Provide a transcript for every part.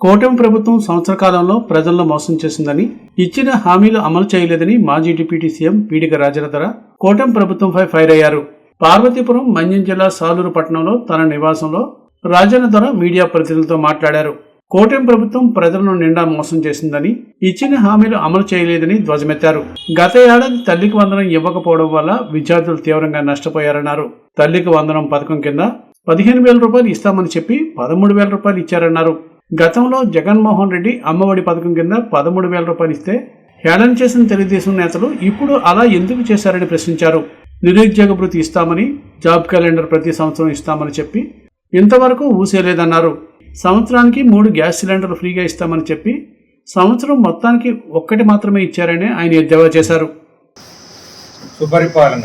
కూటమి ప్రభుత్వం సంవత్సర కాలంలో ప్రజలను మోసం చేసిందని ఇచ్చిన హామీలు అమలు చేయలేదని మాజీ డిప్యూటీ సీఎం పీడిక రాజరధర కూటమి ప్రభుత్వంపై ఫైర్ అయ్యారు. పార్వతీపురం మన్యం జిల్లా సాలూరు పట్టణంలో తన నివాసంలో రాజన్న ధర మీడియా ప్రతినిధులతో మాట్లాడారు. కూటమి ప్రభుత్వం ప్రజలను నిండా మోసం చేసిందని ఇచ్చిన హామీలు అమలు చేయలేదని ధ్వజమెత్తారు. గత ఏడాది తల్లికి వందనం ఇవ్వకపోవడం వల్ల విద్యార్థులు తీవ్రంగా నష్టపోయారన్నారు. తల్లికి వందనం పథకం కింద పదిహేను వేల రూపాయలు ఇస్తామని చెప్పి పదమూడు వేల రూపాయలు ఇచ్చారన్నారు. గతంలో జగన్మోహన్ రెడ్డి అమ్మఒడి పథకం కింద పదమూడు వేల రూపాయలు ఇస్తే హేళన చేసిన తెలుగుదేశం నేతలు ఇప్పుడు అలా ఎందుకు చేశారని ప్రశ్నించారు. నిరుద్యోగ భృతి ఇస్తామని జాబ్ క్యాలెండర్ ప్రతి సంవత్సరం ఇస్తామని చెప్పి ఇంతవరకు ఊసేలేదన్నారు. సంవత్సరానికి మూడు గ్యాస్ సిలిండర్లు ఫ్రీగా ఇస్తామని చెప్పి సంవత్సరం మొత్తానికి ఒక్కటి మాత్రమే ఇచ్చారని ఆయన ఎద్దేవా చేశారు. సుపరిపాలన.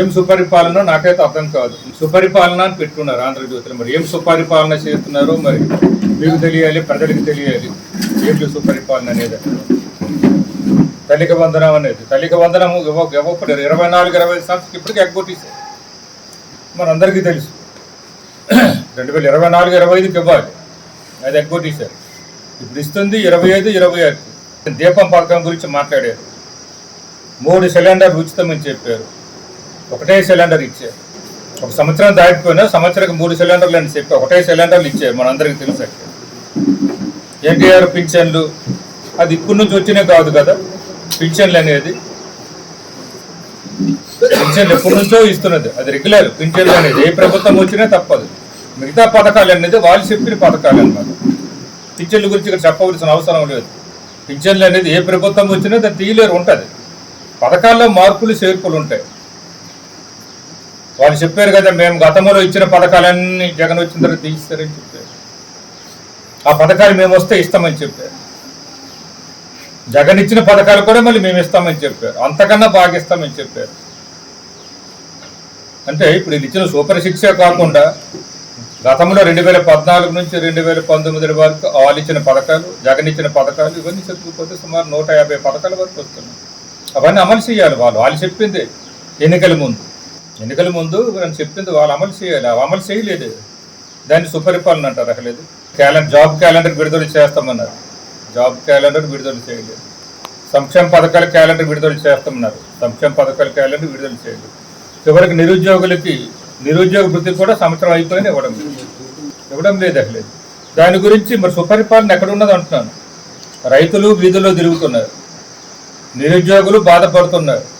ఏం సుపరిపాలన? నాకైతే అర్థం కాదు. సుపరిపాలన అని పెట్టుకున్నారు ఆంధ్రజ్యోతిలో. మరి ఏం సుపరిపాలన చేస్తున్నారో? మరి మీకు తెలియాలి ప్రజలకు తెలియాలి. ఏంటి సుపరిపాలన అనేది? తల్లిక వందనం అనేది. తల్లిక వందనం ఇవ్వ ఇరవై నాలుగు ఇరవై ఐదు సంవత్సరాలు ఇప్పటికీ ఎగ్గొట్టేసారు మనందరికీ తెలుసు. రెండు వేల ఇరవై నాలుగు ఇరవై ఐదుకి ఇవ్వాలి. అది ఎగ్గొట్టేశారు ఇప్పుడు ఇస్తుంది ఇరవై ఐదు ఇరవై ఐదు. దీపం పథకం గురించి మాట్లాడారు. మూడు సిలిండర్లు ఉచితమని చెప్పారు. ఒకటే సిలిండర్ ఇచ్చారు ఒక సంవత్సరం దాటిపోయినా సంవత్సరానికి మూడు సిలిండర్లు అని చెప్పి ఒకటే సిలిండర్లు ఇచ్చారు మనందరికీ తెలుసు ఎన్టీఆర్ పింఛన్లు అది ఇప్పటి నుంచి వచ్చినే కాదు కదా పింఛన్లు అనేది. పింఛన్లు ఎప్పటి నుంచో ఇస్తున్నది. అది రెగ్యులర్ పింఛన్లు అనేది. ఏ ప్రభుత్వం వచ్చినా తప్పదు. మిగతా పథకాలు అనేది వాళ్ళు చెప్పిన పథకాలు అనమాట పింఛన్ల గురించి ఇక్కడ చెప్పవలసిన అవసరం లేదు. పింఛన్లు అనేది ఏ ప్రభుత్వం వచ్చినా దాన్ని తీయలేరు ఉంటుంది. పథకాల్లో మార్పులు చేర్పులు ఉంటాయి. వాళ్ళు చెప్పారు కదా మేము గతంలో ఇచ్చిన పథకాలన్నీ జగన్ వచ్చిన తర్వాత తీస్తారని చెప్పారు. ఆ పథకాలు మేము వస్తే ఇస్తామని చెప్పారు. జగన్ ఇచ్చిన పథకాలు కూడా మళ్ళీ మేము ఇస్తామని చెప్పారు. అంతకన్నా బాగా ఇస్తామని చెప్పారు. అంటే ఇప్పుడు ఇది ఇచ్చిన సూపర్ శిక్ష కాకుండా గతంలో రెండు వేల పద్నాలుగు నుంచి రెండు వేల పంతొమ్మిది వరకు వాళ్ళు ఇచ్చిన పథకాలు జగన్ ఇచ్చిన పథకాలు ఇవన్నీ చెప్పుకోతే సుమారు నూట యాభై పథకాల వరకు వస్తున్నాయి. అవన్నీ అమలు చేయాలి వాళ్ళు. వాళ్ళు చెప్పింది ఎన్నికల ముందు. ఎన్నికల ముందు నేను చెప్పింది వాళ్ళు అమలు చేయాలి. అమలు చేయలేదు. దాన్ని సుపరిపాలన అంటారు అక్కలేదు క్యాలెండర్ జాబ్ క్యాలెండర్ విడుదల చేస్తామన్నారు. జాబ్ క్యాలెండర్ విడుదల చేయలేదు. సంక్షేమ పథకాల క్యాలెండర్ విడుదల చేస్తామన్నారు. సంక్షేమ పథకాల క్యాలెండర్ విడుదల చేయలేదు. చివరికి నిరుద్యోగులకి నిరుద్యోగ వృత్తి కూడా సంవత్సరం అయిపోయిన ఇవ్వడం లేదు. ఇవ్వడం లేదు అసలేదు. దాని గురించి మరి సుపరిపాలన ఎక్కడ ఉన్నది అంటున్నాను. రైతులు వీధుల్లో తిరుగుతున్నారు. నిరుద్యోగులు బాధపడుతున్నారు.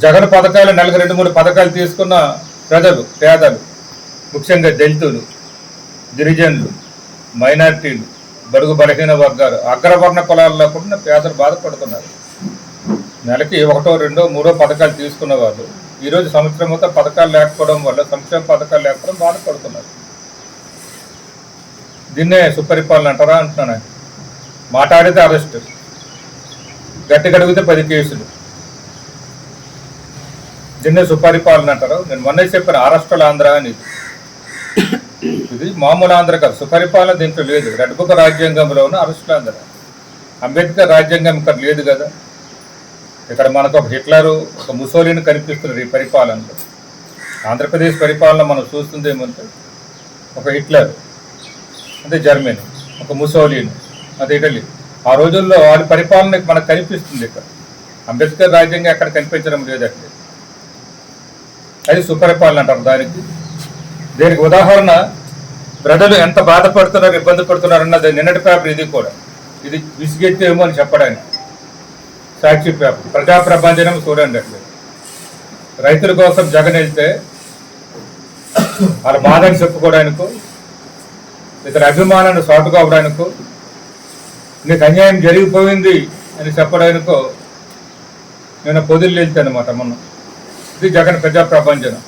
జగన్ పథకాలు నెలకు రెండు మూడు పథకాలు తీసుకున్న ప్రజలు పేదలు ముఖ్యంగా దళితులు గిరిజనులు మైనార్టీలు బడుగు బలహీన వర్గాలు అగ్రవర్ణ కులాల్లో కూడా పేదలు బాధపడుతున్నారు. నెలకి ఒకటో రెండో మూడో పథకాలు తీసుకున్న వాళ్ళు ఈరోజు సంవత్సరం మొత్తం పథకాలు లేకపోవడం వల్ల సంక్షేమ పథకాలు లేకపోవడం బాధపడుతున్నారు. దీన్నే సుపరిపాలన అంటారా అంటున్నాను మాట్లాడితే అరెస్ట్. గట్టి గడిగితే పది కేసులు. దీన్నే సుపరిపాలన అంటారు. నేను మొన్న చెప్పిన అరెస్టుల ఆంధ్ర అని. ఇది మామూలు ఆంధ్ర కాదు. సుపరిపాలన దీంట్లో లేదు. రెడ్ బుక్ రాజ్యాంగంలో ఉన్న అరెస్టుల ఆంధ్ర. అంబేద్కర్ రాజ్యాంగం ఇక్కడ లేదు కదా. ఇక్కడ మనకు ఒక హిట్లరు ఒక ముసోలిని కనిపిస్తున్నారు ఈ పరిపాలనలో. ఆంధ్రప్రదేశ్ పరిపాలన మనం చూస్తుంది ఏమంటే ఒక హిట్లర్ అంటే జర్మనీ ఒక ముసోలిని అది ఇటలీ. ఆ రోజుల్లో వారి పరిపాలన మనకు కనిపిస్తుంది ఇక్కడ. అంబేద్కర్ రాజ్యాంగం అక్కడ కనిపించడం లేదు అక్కడ అది సుపరిపాలన అంటారు దానికి. దీనికి ఉదాహరణ ప్రజలు ఎంత బాధపడుతున్నారు ఇబ్బంది పడుతున్నారు అన్నది నిన్నటి పేపర్ ఇది కూడా. ఇది విసిగెత్తేమో అని చెప్పడానికి. సాక్షి పేపర్. ప్రజా ప్రభంజనం చూడండి అట్లా రైతుల కోసం జగన్ వెళ్తే వాళ్ళ బాధని చెప్పుకోవడానికి ఇతర అభిమానాన్ని సాటుకోవడానికో నీకు అన్యాయం జరిగిపోయింది అని చెప్పడానికో నేను పొదిలు వెళ్తాను అన్నమాట మొన్న. ఇది జగన్ ప్రజా ప్రపంచనం